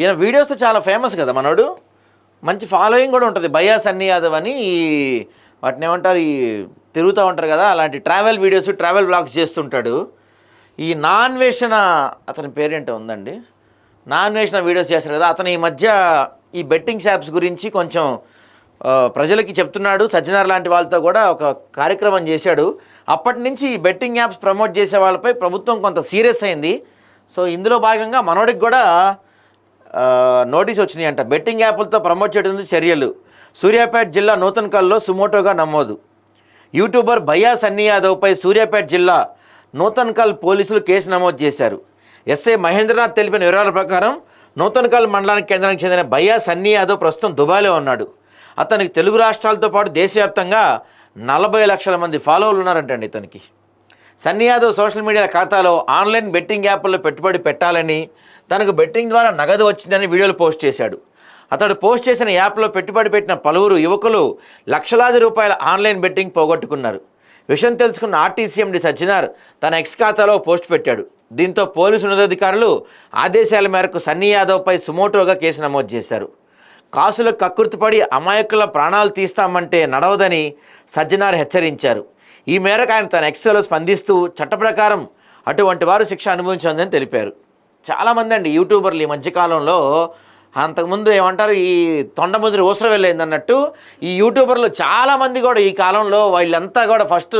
ఈయన వీడియోస్తో చాలా ఫేమస్ కదా మనోడు. మంచి ఫాలోయింగ్ కూడా ఉంటుంది. బయ్యా సన్నీ యాదవ్ అని ఈ వాటిని ఏమంటారు? ఈ తిరుగుతూ ఉంటారు కదా అలాంటి ట్రావెల్ వీడియోస్ ట్రావెల్ బ్లాగ్స్ చేస్తుంటాడు. ఈ నాన్ వేషణ అతని పేరేంటో ఉందండి. నాన్ వేషణ వీడియోస్ చేస్తారు కదా అతను ఈ మధ్య ఈ బెట్టింగ్ యాప్స్ గురించి కొంచెం ప్రజలకి చెప్తున్నాడు. సజ్జనార్ లాంటి వాళ్ళతో కూడా ఒక కార్యక్రమం చేశాడు. అప్పటి నుంచి ఈ బెట్టింగ్ యాప్స్ ప్రమోట్ చేసే వాళ్ళపై ప్రభుత్వం కొంత సీరియస్ అయింది. సో ఇందులో భాగంగా మనోడికి కూడా నోటీస్ వచ్చినాయి అంట. బెట్టింగ్ యాప్లతో ప్రమోట్ చేయడం చర్యలు. సూర్యాపేట జిల్లా నూతన్కల్లో సుమోటోగా నమోదు. యూట్యూబర్ భయ్యా సన్నీ యాదవ్పై సూర్యాపేట జిల్లా నూతన్కల్ పోలీసులు కేసు నమోదు చేశారు. ఎస్ఐ మహేంద్రనాథ్ తెలిపిన వివరాల ప్రకారం నూతన్కల్ మండలానికి కేంద్రానికి చెందిన భయ్యా సన్నీ యాదవ్ ప్రస్తుతం దుబాయ్లో ఉన్నాడు. అతనికి తెలుగు రాష్ట్రాలతో పాటు దేశవ్యాప్తంగా నలభై లక్షల మంది ఫాలోవర్లు ఉన్నారంటండి ఇతనికి. సన్నీ యాదవ్ సోషల్ మీడియా ఖాతాలో ఆన్లైన్ బెట్టింగ్ యాప్ల్లో పెట్టుబడి పెట్టాలని తనకు బెట్టింగ్ ద్వారా నగదు వచ్చిందని వీడియోలు పోస్ట్ చేశాడు. అతడు పోస్ట్ చేసిన యాప్లో పెట్టుబడి పెట్టిన పలువురు యువకులు లక్షలాది రూపాయల ఆన్లైన్ బెట్టింగ్ పోగొట్టుకున్నారు. విషయం తెలుసుకున్న ఆర్టీసీఎండి సజ్జనార్ తన ఎక్స్ ఖాతాలో పోస్ట్ పెట్టాడు. దీంతో పోలీసు ఉన్నతాధికారులు ఆదేశాల మేరకు సన్నీ యాదవ్పై సుమోటోగా కేసు నమోదు చేశారు. కాసులకు కక్కుర్తిపడి అమాయకుల ప్రాణాలు తీస్తామంటే నడవదని సజ్జనార్ హెచ్చరించారు. ఈ మేరకు ఆయన తన ఎక్స్లో స్పందిస్తూ చట్ట ప్రకారం అటువంటి వారు శిక్ష అనుభవించిందని తెలిపారు. చాలామంది అండి యూట్యూబర్లు ఈ మధ్యకాలంలో అంతకుముందు ఏమంటారు ఈ తొండముదిరి ఊసర వెళ్ళింది అన్నట్టు ఈ యూట్యూబర్లు చాలామంది కూడా ఈ కాలంలో వీళ్ళంతా కూడా ఫస్ట్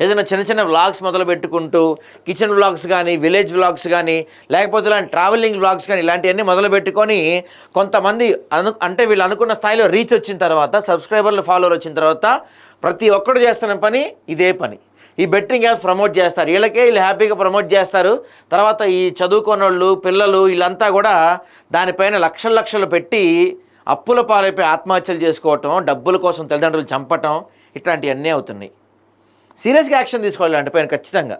ఏదైనా చిన్న చిన్న వ్లాగ్స్ మొదలు పెట్టుకుంటూ కిచెన్ వ్లాగ్స్ కానీ విలేజ్ వ్లాగ్స్ కానీ లేకపోతే ఇలాంటి ట్రావెలింగ్ వ్లాగ్స్ కానీ ఇలాంటివన్నీ మొదలు పెట్టుకొని కొంతమంది అను అంటే వీళ్ళు అనుకున్న స్థాయిలో రీచ్ వచ్చిన తర్వాత సబ్స్క్రైబర్లు ఫాలోవర్ వచ్చిన తర్వాత ప్రతి ఒక్కడు చేస్తున్న పని ఇదే పని. ఈ బెట్టింగ్ యాప్స్ ప్రమోట్ చేస్తారు. వీళ్ళకే వీళ్ళు హ్యాపీగా ప్రమోట్ చేస్తారు. తర్వాత ఈ చదువుకున్నోళ్ళు పిల్లలు వీళ్ళంతా కూడా దానిపైన లక్షలు లక్షలు పెట్టి అప్పుల పాలైపోయి ఆత్మహత్యలు చేసుకోవటం డబ్బుల కోసం తల్లిదండ్రులు చంపటం ఇట్లాంటివన్నీ అవుతున్నాయి. సీరియస్గా యాక్షన్ తీసుకోవాలి అంటే పైన ఖచ్చితంగా